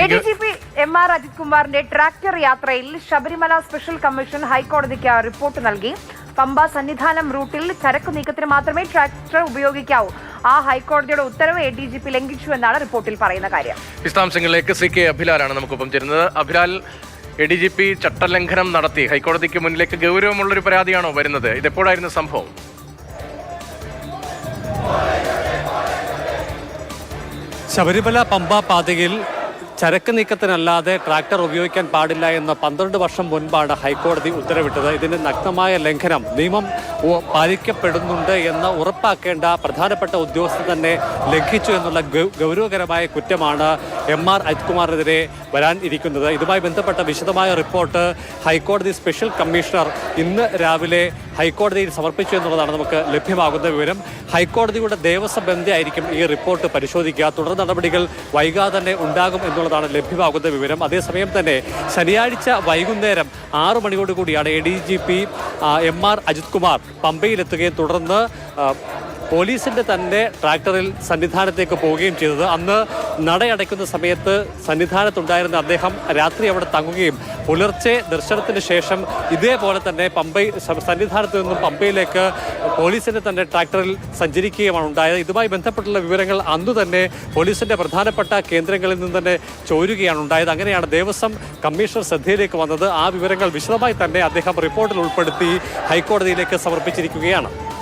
A D G P M R Ajith കുമാറിന്റെ tractor യാത്രയിൽ Sabarimala special commission ഹൈക്കോടതിക്ക് report നൽകി. പമ്പ സന്നിധാനം റൂട്ടിൽ ചരക്ക് നീക്കത്തിന് മാത്രമേ ട്രാക്ടർ ഉപയോഗിക്കാവൂ. ആ ഹൈക്കോടതിയുടെ ഉത്തരവ് എ ഡി ജി പി ലംഘിച്ചു എന്നാണ് റിപ്പോർട്ടിൽ പറയുന്ന കാര്യം. വിശദാംശങ്ങളിലേക്ക് സി കെ അഭിലാലാണ് നമുക്കൊപ്പം ചേരുന്നത്. Abhilal A D G P ചട്ടലംഘനം നടത്തി. ഹൈക്കോടതിക്ക് മുന്നിലേക്ക് ഗൗരവമുള്ളൊരു പരാതിയാണോ വരുന്നത്? ഇതെപ്പോഴായിരുന്നു സംഭവം? ശബരിമല പമ്പ പാതയിൽ ചരക്ക് നീക്കത്തിനല്ലാതെ ട്രാക്ടർ ഉപയോഗിക്കാൻ പാടില്ല എന്ന് പന്ത്രണ്ട് വർഷം മുൻപാണ് ഹൈക്കോടതി ഉത്തരവിട്ടത്. ഇതിന് നഗ്നമായ ലംഘനം നിയമം പാലിക്കപ്പെടുന്നുണ്ട് എന്ന് ഉറപ്പാക്കേണ്ട പ്രധാനപ്പെട്ട ഉദ്യോഗസ്ഥർ തന്നെ ലംഘിച്ചു എന്നുള്ള ഗൗരവകരമായ കുറ്റമാണ് എം ആർ അജിത്കുമാറിനെതിരെ വരാൻ ഇരിക്കുന്നത്. ഇതുമായി ബന്ധപ്പെട്ട വിശദമായ റിപ്പോർട്ട് ഹൈക്കോടതി സ്പെഷ്യൽ കമ്മീഷണർ ഇന്ന് രാവിലെ ഹൈക്കോടതിയിൽ സമർപ്പിച്ചു എന്നുള്ളതാണ് നമുക്ക് ലഭ്യമാകുന്ന വിവരം. ഹൈക്കോടതിയുടെ ദേവസ്വം ബന്ധിയായിരിക്കും ഈ റിപ്പോർട്ട് പരിശോധിക്കുക. തുടർ നടപടികൾ വൈകാതെ തന്നെ ഉണ്ടാകും എന്നുള്ളതാണ് ലഭ്യമാകുന്ന വിവരം. അതേസമയം തന്നെ ശനിയാഴ്ച വൈകുന്നേരം ആറു മണിയോടുകൂടിയാണ് A D G P M R Ajith Kumar പമ്പയിലെത്തുകയും തുടർന്ന് പോലീസിന്റെ തന്നെ ട്രാക്ടറിൽ സന്നിധാനത്തേക്ക് പോവുകയും ചെയ്തത്. അന്ന് നടയടയ്ക്കുന്ന സമയത്ത് സന്നിധാനത്തുണ്ടായിരുന്ന അദ്ദേഹം രാത്രി അവിടെ തങ്ങുകയും പുലർച്ചെ ദർശനത്തിന് ശേഷം ഇതേപോലെ തന്നെ പമ്പൈ സന്നിധാനത്ത് നിന്നും പമ്പയിലേക്ക് പോലീസിന്റെ തന്നെ ട്രാക്ടറിൽ സഞ്ചരിക്കുകയുമാണ് ഉണ്ടായത്. ഇതുമായി ബന്ധപ്പെട്ടുള്ള വിവരങ്ങൾ അന്നു തന്നെ പോലീസിന്റെ പ്രധാനപ്പെട്ട കേന്ദ്രങ്ങളിൽ നിന്ന് തന്നെ ചോരുകയാണ് ഉണ്ടായത്. അങ്ങനെയാണ് ദേവസ്വം കമ്മീഷണർ ശ്രദ്ധയിലേക്ക് വന്നത്. ആ വിവരങ്ങൾ വിശദമായി തന്നെ അദ്ദേഹം റിപ്പോർട്ടിൽ ഉൾപ്പെടുത്തി ഹൈക്കോടതിയിലേക്ക് സമർപ്പിച്ചിരിക്കുകയാണ്.